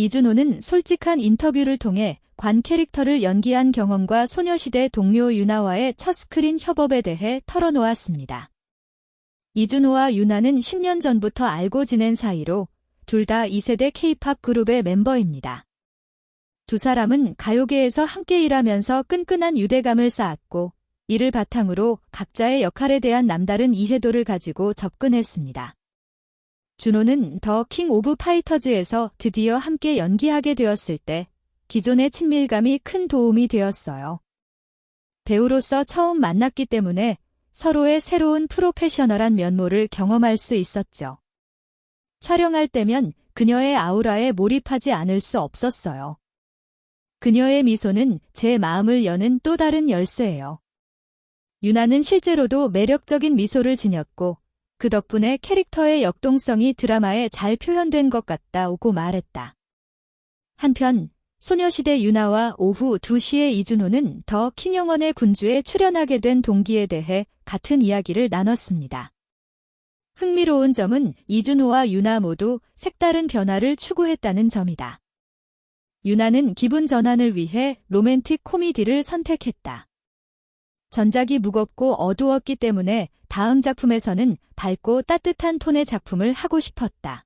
이준호는 솔직한 인터뷰를 통해 관 캐릭터를 연기한 경험과 소녀시대 동료 유나와의 첫 스크린 협업에 대해 털어놓았습니다. 이준호와 유나는 10년 전부터 알고 지낸 사이로 둘 다 2세대 K-팝 그룹의 멤버입니다. 두 사람은 가요계에서 함께 일하면서 끈끈한 유대감을 쌓았고 이를 바탕으로 각자의 역할에 대한 남다른 이해도를 가지고 접근했습니다. 준호는 더 킹 오브 파이터즈에서 드디어 함께 연기하게 되었을 때 기존의 친밀감이 큰 도움이 되었어요. 배우로서 처음 만났기 때문에 서로의 새로운 프로페셔널한 면모를 경험할 수 있었죠. 촬영할 때면 그녀의 아우라에 몰입하지 않을 수 없었어요. 그녀의 미소는 제 마음을 여는 또 다른 열쇠예요. 유나는 실제로도 매력적인 미소를 지녔고 그 덕분에 캐릭터의 역동성이 드라마에 잘 표현된 것 같다고 말했다. 한편 소녀시대 유나와 오후 2시에 이준호는 더 킹영원의 군주에 출연하게 된 동기에 대해 같은 이야기를 나눴습니다. 흥미로운 점은 이준호와 유나 모두 색다른 변화를 추구했다는 점이다. 유나는 기분 전환을 위해 로맨틱 코미디를 선택했다. 전작이 무겁고 어두웠기 때문에 다음 작품에서는 밝고 따뜻한 톤의 작품을 하고 싶었다.